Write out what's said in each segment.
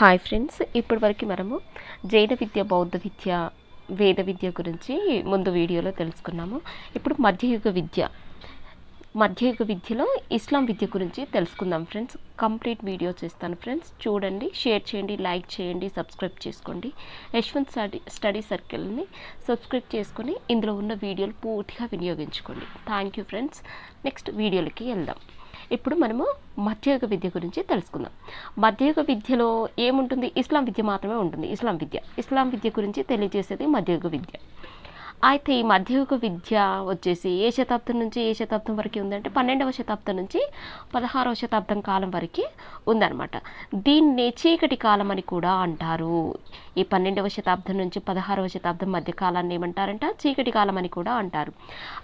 Hi friends ఇప్పటి వరకు మనము జైన విద్య బౌద్ధ విద్య వేద విద్య గురించి ముందు వీడియోలో తెలుసుకున్నాము. ఇప్పుడు మధ్యయుగ విద్య. మధ్యయుగ విద్యలో ఇస్లాం విద్య గురించి తెలుసుకుందాం ఫ్రెండ్స్ కంప్లీట్ వీడియో చేస్తాను ఫ్రెండ్స్ చూడండి షేర్ చేయండి లైక్ చేయండి సబ్స్క్రైబ్ చేసుకోండి. యశ్వంత్ స్టడీ స్టడీ సర్కిల్ని సబ్స్క్రైబ్ చేసుకొని ఇందులో ఉన్న వీడియోలు పూర్తిగా వినియోగించుకోండి. థ్యాంక్ యూ ఫ్రెండ్స్ నెక్స్ట్ వీడియోలకి వెళ్దాం. ఇప్పుడు మనము మధ్యయుగ విద్య గురించి తెలుసుకుందాం. మధ్యయుగ విద్యలో ఏముంటుంది? ఇస్లాం విద్య మాత్రమే ఉంటుంది. ఇస్లాం విద్య. ఇస్లాం విద్య గురించి తెలియజేసేది మధ్యయుగ విద్య. అయితే ఈ మధ్యయుగ విద్య వచ్చేసి ఏ శతాబ్దం నుంచి ఏ శతాబ్దం వరకు ఉందంటే పన్నెండవ శతాబ్దం నుంచి పదహారవ శతాబ్దం కాలం వరకు ఉందన్నమాట. దీన్ని చీకటి కాలం అని కూడా అంటారు. ఈ పన్నెండవ శతాబ్దం నుంచి పదహారవ శతాబ్దం మధ్య కాలాన్ని ఏమంటారంట? చీకటి కాలం అని కూడా అంటారు.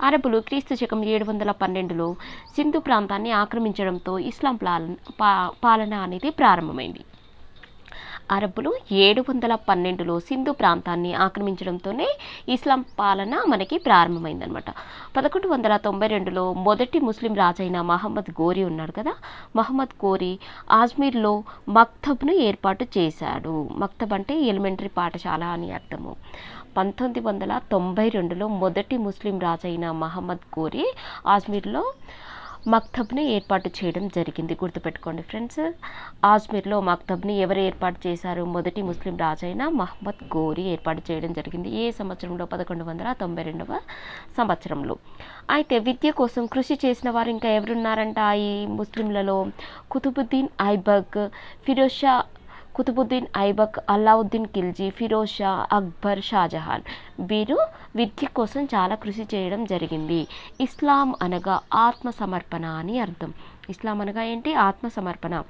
అరబులు క్రీస్తు శకం ఏడు వందల పన్నెండులో సింధు ప్రాంతాన్ని ఆక్రమించడంతో ఇస్లాం పాలన పా- పాలన అనేది ప్రారంభమైంది. అరబ్బులు ఏడు వందల పన్నెండులో సింధు ప్రాంతాన్ని ఆక్రమించడంతోనే ఇస్లాం పాలన మనకి ప్రారంభమైందనమాట పదకొండు వందల తొంభై రెండులో మొదటి ముస్లిం రాజైన మహమ్మద్ గోరి ఉన్నాడు కదా? మహమ్మద్ గోరి ఆజ్మీర్లో మక్తబ్ను ఏర్పాటు చేశాడు. మక్తబ్ అంటే ఎలిమెంటరీ పాఠశాల అని అర్థము. పంతొమ్మిది వందల తొంభై రెండులో మొదటి ముస్లిం రాజైన మహమ్మద్ గోరి ఆజ్మీర్లో మక్తబ్ని ఏర్పాటు చేయడం జరిగింది. గుర్తుపెట్టుకోండి ఫ్రెండ్స్ ఆజ్మీర్లో మక్తబ్ని ఎవరు ఏర్పాటు చేశారు? మొదటి ముస్లిం రాజైన మహమ్మద్ గోరి ఏర్పాటు చేయడం జరిగింది. ఏ సంవత్సరంలో? పదకొండు వందల తొంభై రెండవ సంవత్సరంలో. అయితే విద్య కోసం కృషి చేసిన వారు ఇంకా ఎవరున్నారంట? ఈ ముస్లింలలో కుతుబుద్దీన్ ఐబక్ ఫిరోజ్ షా కుతుబుద్దీన్ ఐబక్ అల్లావుద్దీన్ ఖిల్జీ ఫిరోజ్ షా అక్బర్ షాజహాన్ వీరు విద్య కోసం చాలా కృషి చేయడం జరిగింది. ఇస్లాం అనగా ఆత్మ సమర్పణ అని అర్థం. ఇస్లాం అనగా ఏంటి? ఆత్మ సమర్పణ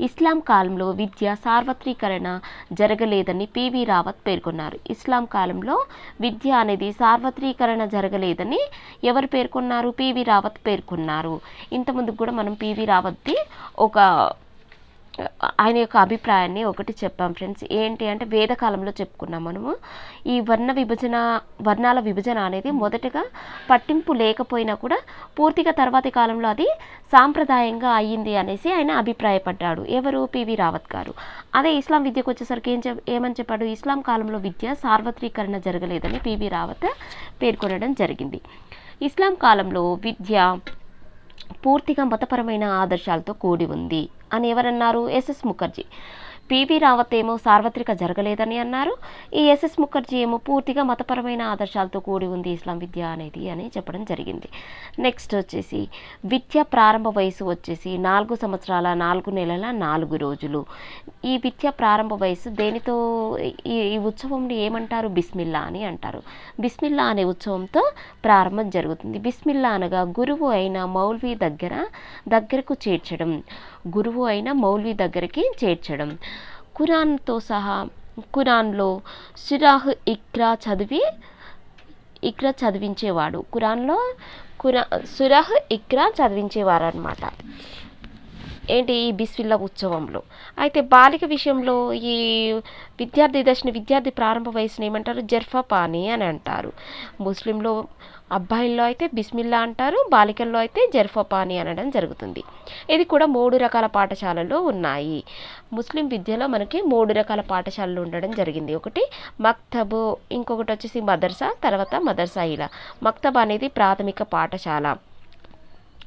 ఇస్లాం కాలంలో విద్య సార్వత్రీకరణ జరగలేదని పివి రావత్ పేర్కొన్నారు. ఇస్లాం కాలంలో విద్య అనేది సార్వత్రీకరణ జరగలేదని ఎవరు పేర్కొన్నారు? పివి రావత్ పేర్కొన్నారు. ఇంతకుముందు కూడా మనం పివి రావత్ది ఒక ఆయన యొక్క అభిప్రాయాన్ని ఒకటి చెప్పాం ఫ్రెండ్స్. ఏంటి అంటే వేదకాలంలో చెప్పుకున్నాం మనము. ఈ వర్ణ విభజన వర్ణాల విభజన అనేది మొదటగా పట్టింపు లేకపోయినా కూడా పూర్తిగా తర్వాతి కాలంలో అది సాంప్రదాయంగా అయ్యింది అనేసి ఆయన అభిప్రాయపడ్డాడు. ఎవరు? పివి రావత్ గారు. అదే ఇస్లాం విద్యకు వచ్చేసరికి ఏం చెప్ ఏమని చెప్పాడు? ఇస్లాం కాలంలో విద్య సార్వత్రీకరణ జరగలేదని పివి రావత్ పేర్కొనడం జరిగింది. ఇస్లాం కాలంలో విద్య పూర్తిగా మతపరమైన ఆదర్శాలతో కూడి ఉంది. అని ఎవరన్నారు ఎస్ఎస్ ముఖర్జీ. పివి రావత్ ఏమో సార్వత్రిక జరగలేదని అన్నారు. ఈ ఎస్ఎస్ ముఖర్జీ ఏమో పూర్తిగా మతపరమైన ఆదర్శాలతో కూడి ఉంది ఇస్లాం విద్య అనేది అని చెప్పడం జరిగింది. నెక్స్ట్ వచ్చేసి విద్య ప్రారంభ వయసు వచ్చేసి నాలుగు సంవత్సరాల నాలుగు నెలల నాలుగు రోజులు. ఈ విద్య ప్రారంభ వయసు దేనితో ఈ ఈ ఉత్సవంని ఏమంటారు? బిస్మిల్లా అని అంటారు. బిస్మిల్లా అనే ఉత్సవంతో ప్రారంభం జరుగుతుంది. బిస్మిల్లా అనగా గురువు అయిన మౌల్వీ దగ్గర దగ్గరకు చేర్చడం. గురువు అయిన మౌలి దగ్గరికి చేర్చడం. ఖురాన్తో సహా ఖురాన్లో సిరాహ్ ఇక్రా చదివి ఇక్రా చదివించేవాడు. ఖురాన్లో ఖురా సురహ్ ఇక్రా చదివించేవారు అనమాట ఏంటి ఈ బిస్విల్లా ఉత్సవంలో? అయితే బాలిక విషయంలో ఈ విద్యార్థి దశని విద్యార్థి ప్రారంభ వయసుని ఏమంటారు? జర్ఫా పానీ అని అంటారు. ముస్లింలో అబ్బాయిల్లో అయితే బిస్మిల్లా అంటారు బాలికల్లో అయితే జర్ఫా పానీ అనడం జరుగుతుంది. ఇది కూడా మూడు రకాల పాఠశాలలు ఉన్నాయి. ముస్లిం విద్యలో మనకి మూడు రకాల పాఠశాలలు ఉండడం జరిగింది. ఒకటి మక్తబు ఇంకొకటి వచ్చేసి మదర్సా తర్వాత మదర్సా ఇలా. మక్తబ్ అనేది ప్రాథమిక పాఠశాల.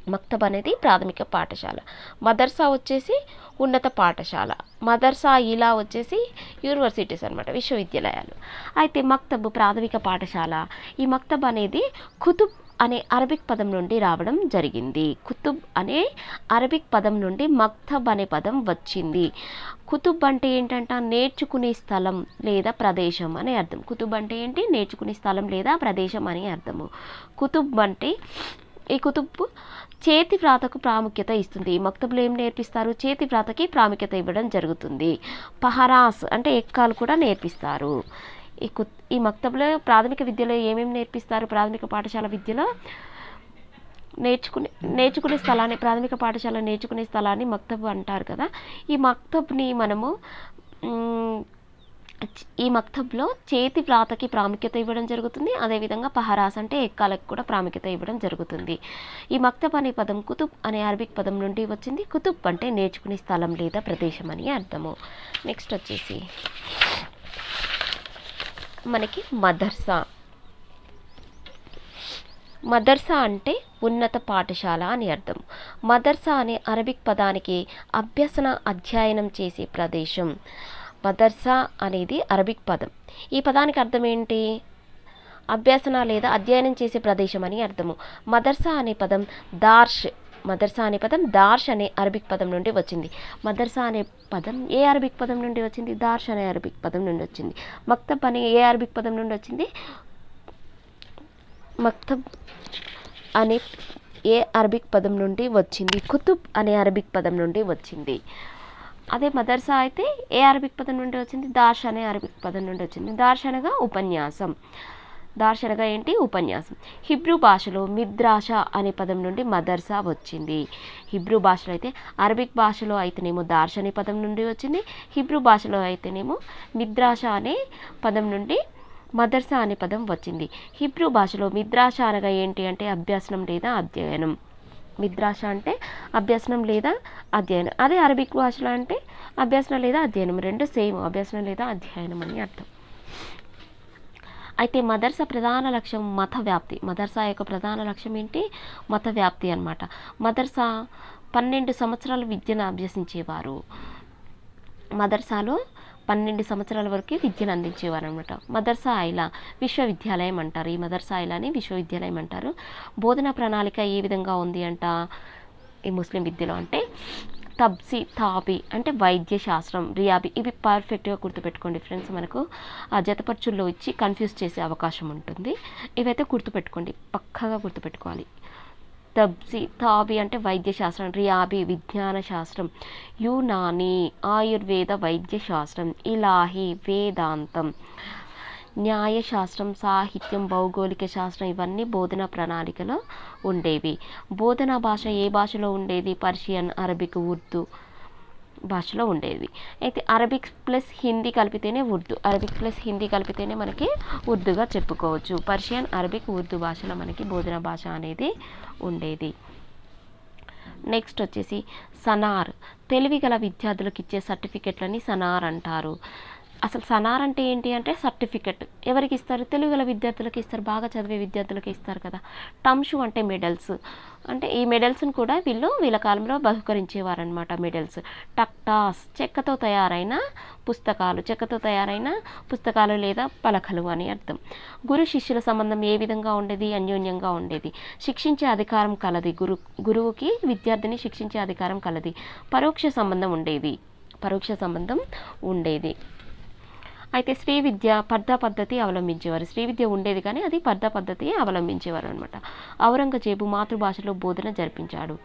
మక్తబ్ అనేది ప్రాథమిక పాఠశాల. మదర్సా వచ్చేసి ఉన్నత పాఠశాల. మదర్సా ఇలా వచ్చేసి యూనివర్సిటీస్ అనమాట విశ్వవిద్యాలయాలు. అయితే మక్తబ్ ప్రాథమిక పాఠశాల. ఈ మక్తబ్ అనేది ఖుతుబ్ అనే అరబిక్ పదం నుండి రావడం జరిగింది. కుతుబ్ అనే అరబిక్ పదం నుండి మక్తబ్ అనే పదం వచ్చింది. కుతుబ్ అంటే ఏంటంట? నేర్చుకునే స్థలం లేదా ప్రదేశం అనే అర్థం. కుతుబ్ అంటే ఏంటి? నేర్చుకునే స్థలం లేదా ప్రదేశం అని అర్థము. కుతుబ్ అంటే ఈ కుతుబ్ చేతి వ్రాతకు ప్రాముఖ్యత ఇస్తుంది. మక్తబ్లో ఏం నేర్పిస్తారు? చేతి వ్రాతకి ప్రాముఖ్యత ఇవ్వడం జరుగుతుంది. పహరాస్ అంటే ఎక్కాలు కూడా నేర్పిస్తారు. ఈ కు ఈ మక్తబులో ప్రాథమిక విద్యలో ఏమేమి నేర్పిస్తారు? ప్రాథమిక పాఠశాల విద్యలో నేర్చుకునే నేర్చుకునే స్థలాన్ని ప్రాథమిక పాఠశాల నేర్చుకునే స్థలాన్ని మక్తబ్ అంటారు కదా. ఈ మక్తబ్ని మనము ఈ మక్తబ్లో చేతి వ్రాతకి ప్రాముఖ్యత ఇవ్వడం జరుగుతుంది. అదేవిధంగా పహరాస్ అంటే ఎక్కాలకు కూడా ప్రాముఖ్యత ఇవ్వడం జరుగుతుంది. ఈ మక్తబ్ అనే పదం కుతుబ్ అనే అరబిక్ పదం నుండి వచ్చింది. కుతుబ్ అంటే నేర్చుకునే స్థలం లేదా ప్రదేశం అని అర్థము. నెక్స్ట్ వచ్చేసి మనకి మదర్సా. మదర్సా అంటే ఉన్నత పాఠశాల అని అర్థం. మదర్సా అనే అరబిక్ పదానికి అభ్యసన అధ్యయనం చేసే ప్రదేశం. మదర్సా అనేది అరబిక్ పదం. ఈ పదానికి అర్థం ఏంటి? అభ్యసన లేదా అధ్యయనం చేసే ప్రదేశం అని అర్థము. మదర్సా అనే పదం దార్ష్. మదర్సా అనే పదం దార్ష్ అనే అరబిక్ పదం నుండి వచ్చింది. మదర్సా అనే పదం ఏ అరబిక్ పదం నుండి వచ్చింది? దార్ష్ అనే అరబిక్ పదం నుండి వచ్చింది. మక్తబ్ అనే ఏ అరబిక్ పదం నుండి వచ్చింది? మక్తబ్ అనే ఏ అరబిక్ పదం నుండి వచ్చింది? కుతుబ్ అనే అరబిక్ పదం నుండి వచ్చింది. అదే మదర్సా అయితే ఏ అరబిక్ పదం నుండి వచ్చింది? దార్ష్ అనే అరబిక్ పదం నుండి వచ్చింది. దార్ష్ అనగా ఉపన్యాసం. దార్ష్ అనగా ఏంటి? ఉపన్యాసం. హిబ్రూ భాషలో మిద్రాష అనే పదం నుండి మదర్సా వచ్చింది. హిబ్రూ భాషలో అయితే అరబిక్ భాషలో అయితేనేమో దార్ష్ అనే పదం నుండి వచ్చింది. హిబ్రూ భాషలో అయితేనేమో మిద్రాష అనే పదం నుండి మదర్సా అనే పదం వచ్చింది. హిబ్రూ భాషలో మిద్రాష అనగా ఏంటి అంటే అభ్యాసనం లేదా అధ్యయనం. మిద్రాష అంటే అభ్యసనం లేదా అధ్యయనం. అదే అరబిక్ భాషలో అంటే అభ్యసనం లేదా అధ్యయనం. రెండు సేమ్ అభ్యసనం లేదా అధ్యయనం అని అర్థం. అయితే మదర్సా ప్రధాన లక్ష్యం మత వ్యాప్తి. మదర్సా యొక్క ప్రధాన లక్ష్యం ఏంటి? మత వ్యాప్తి అనమాట మదర్సా పన్నెండు సంవత్సరాల విద్యను అభ్యసించేవారు. మదర్సాలో పన్నెండు సంవత్సరాల వరకు విద్యను అందించేవారు అనమాట మదర్సా ఐలా విశ్వవిద్యాలయం అంటారు. ఈ మదర్సా ఆయిలాని విశ్వవిద్యాలయం అంటారు. బోధనా ప్రణాళిక ఏ విధంగా ఉంది అంట? ఈ ముస్లిం విద్యలో అంటే తబ్సి తాబి అంటే వైద్య శాస్త్రం రియాబి ఇవి పర్ఫెక్ట్గా గుర్తుపెట్టుకోండి ఫ్రెండ్స్ మనకు ఆ జతపర్చుల్లో ఇచ్చి కన్ఫ్యూజ్ చేసే అవకాశం ఉంటుంది. ఇవైతే గుర్తుపెట్టుకోండి. పక్కగా గుర్తుపెట్టుకోవాలి. తబ్సి తాబి అంటే వైద్య శాస్త్రం రియాబి విజ్ఞాన శాస్త్రం యునాని ఆయుర్వేద వైద్య శాస్త్రం ఇలాహి వేదాంతం న్యాయశాస్త్రం సాహిత్యం భౌగోళిక శాస్త్రం ఇవన్నీ బోధన ప్రణాళికలో ఉండేవి. బోధనా భాష ఏ భాషలో ఉండేది? Persian Arabic Urdu. భాషలో ఉండేది అయితే అరబిక్ ప్లస్ హిందీ కలిపితేనే ఉర్దూ. అరబిక్ ప్లస్ హిందీ కలిపితేనే మనకి ఉర్దూగా చెప్పుకోవచ్చు. పర్షియన్ అరబిక్ ఉర్దూ భాషలో మనకి బోధన భాష అనేది ఉండేది. నెక్స్ట్ వచ్చేసి సనార్. తెలివి గల విద్యార్థులకు ఇచ్చే సర్టిఫికెట్లని సనార్ అంటారు. అసలు సనార్ అంటే ఏంటి అంటే సర్టిఫికెట్. ఎవరికి ఇస్తారు? తెలుగుల విద్యార్థులకు ఇస్తారు. బాగా చదివే విద్యార్థులకు ఇస్తారు కదా. టమ్షు అంటే మెడల్స్. అంటే ఈ మెడల్స్ని కూడా వీళ్ళు వీళ్ళ కాలంలో బహుకరించేవారనమాట మెడల్స్. టక్టాస్ చెక్కతో తయారైన పుస్తకాలు. చెక్కతో తయారైన పుస్తకాలు లేదా పలకలు అని అర్థం. గురు శిష్యుల సంబంధం ఏ విధంగా ఉండేది? అన్యోన్యంగా ఉండేది. శిక్షించే అధికారం కలది. గురు గురువుకి విద్యార్థిని శిక్షించే అధికారం కలది. పరోక్ష సంబంధం ఉండేది. పరోక్ష సంబంధం ఉండేది. అయితే శ్రీ విద్య పర్దా పద్ధతి అవలంబించేవారు. శ్రీ విద్య ఉండేది కానీ అది పర్దా పద్ధతి అవలంబించేవారు అనమాట ఔరంగజేబు మాతృభాషలో బోధన జరిపించాడు.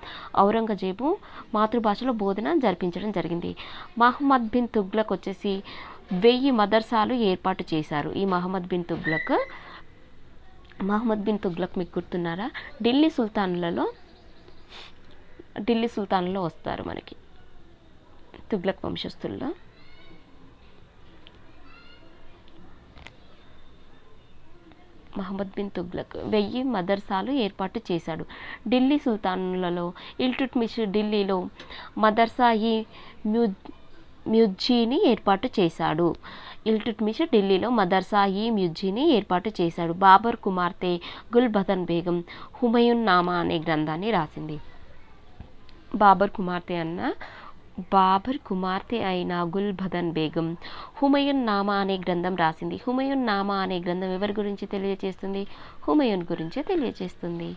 ఔరంగజేబు మాతృభాషలో బోధన జరిపించడం జరిగింది. మహమ్మద్ బిన్ తుగ్లక్ వచ్చేసి వెయ్యి మదర్సాలు ఏర్పాటు చేశారు. ఈ మహమ్మద్ బిన్ తుగ్లక్ మహమ్మద్ బిన్ తుగ్లక్ మీకు గుర్తున్నారా? ఢిల్లీ సుల్తాన్లలో ఢిల్లీ సుల్తాన్లో వస్తారు మనకి తుగ్లక్ వంశస్థుల్లో. మహమ్మద్ బిన్ తుగ్లక్ వెయ్యి మదర్సాలు ఏర్పాటు చేశాడు. ఢిల్లీ సుల్తానులలో ఇల్టుట్మిష్ ఢిల్లీలో మదర్సాయి మ్యూ మ్యూజ్జీని ఏర్పాటు చేశాడు. ఇల్టుట్మిష్ ఢిల్లీలో మదర్సా మ్యూజీని ఏర్పాటు చేశాడు. బాబర్ కుమార్తె గుల్బదన్ బేగం హుమయున్ నామా అనే గ్రంథాన్ని రాసింది. బాబర్ కుమార్తె అన్న బాబర్ కుమార్తె అయిన గుల్బదన్ బేగం. హుమయూన్ నామా అనే గ్రంథం రాసింది. హుమయూన్ నామా అనే గ్రంథం ఎవరి గురించి తెలియజేస్తుంది? హుమయూన్ గురించే తెలియజేస్తుంది.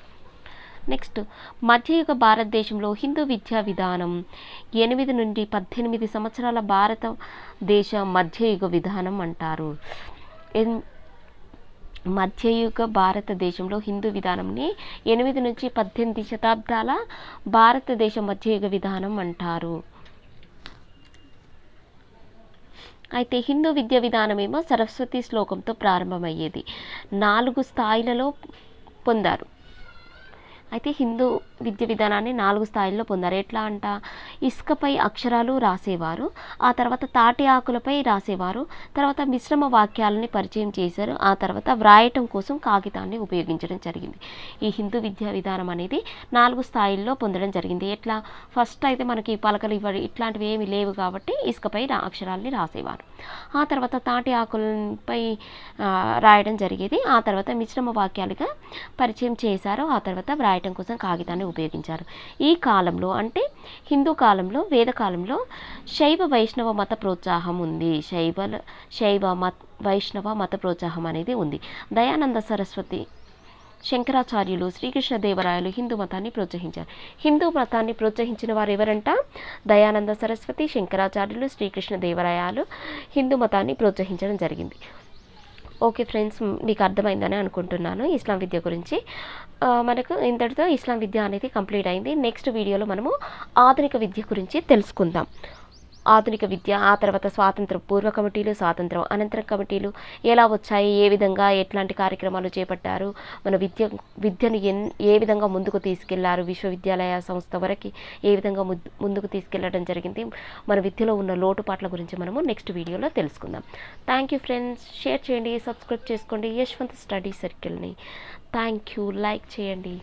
నెక్స్ట్ మధ్యయుగ భారతదేశంలో హిందూ విద్యా విధానం. ఎనిమిది నుండి పద్దెనిమిది సంవత్సరాల భారతదేశ మధ్యయుగ విధానం అంటారు. ఎన్- మధ్యయుగ భారతదేశంలో హిందూ విధానంని ఎనిమిది నుంచి పద్దెనిమిది శతాబ్దాల భారతదేశ మధ్యయుగ విధానం అంటారు. అయితే హిందూ విద్య విధానమేమో సరస్వతి శ్లోకంతో ప్రారంభమయ్యేది. నాలుగు స్థాయిలలో పొందారు. అయితే హిందూ విద్య విధానాన్ని నాలుగు స్థాయిల్లో పొందారు. ఎట్లా అంట? ఇసుకపై అక్షరాలు రాసేవారు. ఆ తర్వాత తాటి ఆకులపై రాసేవారు. తర్వాత మిశ్రమ వాక్యాలని పరిచయం చేశారు. ఆ తర్వాత వ్రాయటం కోసం కాగితాన్ని ఉపయోగించడం జరిగింది. ఈ హిందూ విద్యా విధానం అనేది నాలుగు స్థాయిల్లో పొందడం జరిగింది. ఎట్లా? ఫస్ట్ అయితే మనకి పలకలు ఇవ్వ ఇట్లాంటివి ఏమి లేవు కాబట్టి ఇసుకపై రా అక్షరాల్ని రాసేవారు. ఆ తర్వాత తాటి ఆకులపై రాయడం జరిగేది. ఆ తర్వాత మిశ్రమ వాక్యాలుగా పరిచయం చేశారు. ఆ తర్వాత వ్రాయటం కోసం కాగితాన్ని ఉపయోగించారు. ఈ కాలంలో అంటే హిందూ కాలంలో వేద కాలంలో శైవ వైష్ణవ మత ప్రోత్సాహం ఉంది. శైవ శైవ మత వైష్ణవ మత ప్రోత్సాహం అనేది ఉంది. దయానంద సరస్వతి శంకరాచార్యులు శ్రీకృష్ణదేవరాయలు హిందూ మతాన్ని ప్రోత్సహించారు. హిందూ మతాన్ని ప్రోత్సహించిన వారు ఎవరంట? దయానంద సరస్వతి శంకరాచార్యులు శ్రీకృష్ణదేవరాయలు హిందూ మతాన్ని ప్రోత్సహించడం జరిగింది. ఓకే ఫ్రెండ్స్ మీకు అర్థమైందని అనుకుంటున్నాను ఇస్లాం విద్య గురించి. మనకు ఇంతటితో ఇస్లాం విద్య అనేది కంప్లీట్ అయింది. నెక్స్ట్ వీడియోలో మనము ఆధునిక విద్య గురించి తెలుసుకుందాం. ఆధునిక విద్య ఆ తర్వాత స్వాతంత్ర పూర్వ కమిటీలు స్వాతంత్రం అనంతరం కమిటీలు ఎలా వచ్చాయి ఏ విధంగా ఎట్లాంటి కార్యక్రమాలు చేపట్టారు మన విద్య విద్యను ఎన్ ఏ విధంగా ముందుకు తీసుకెళ్ళారు విశ్వవిద్యాలయ సంస్థ వరకు ఏ విధంగా ముందుకు తీసుకెళ్ళడం జరిగింది మన విద్యలో ఉన్న లోటుపాట్ల గురించి మనము నెక్స్ట్ వీడియోలో తెలుసుకుందాం. థ్యాంక్ యూ ఫ్రెండ్స్ షేర్ చేయండి సబ్స్క్రైబ్ చేసుకోండి యశ్వంత్ స్టడీ సర్కిల్ని. థ్యాంక్ యూ లైక్ చేయండి.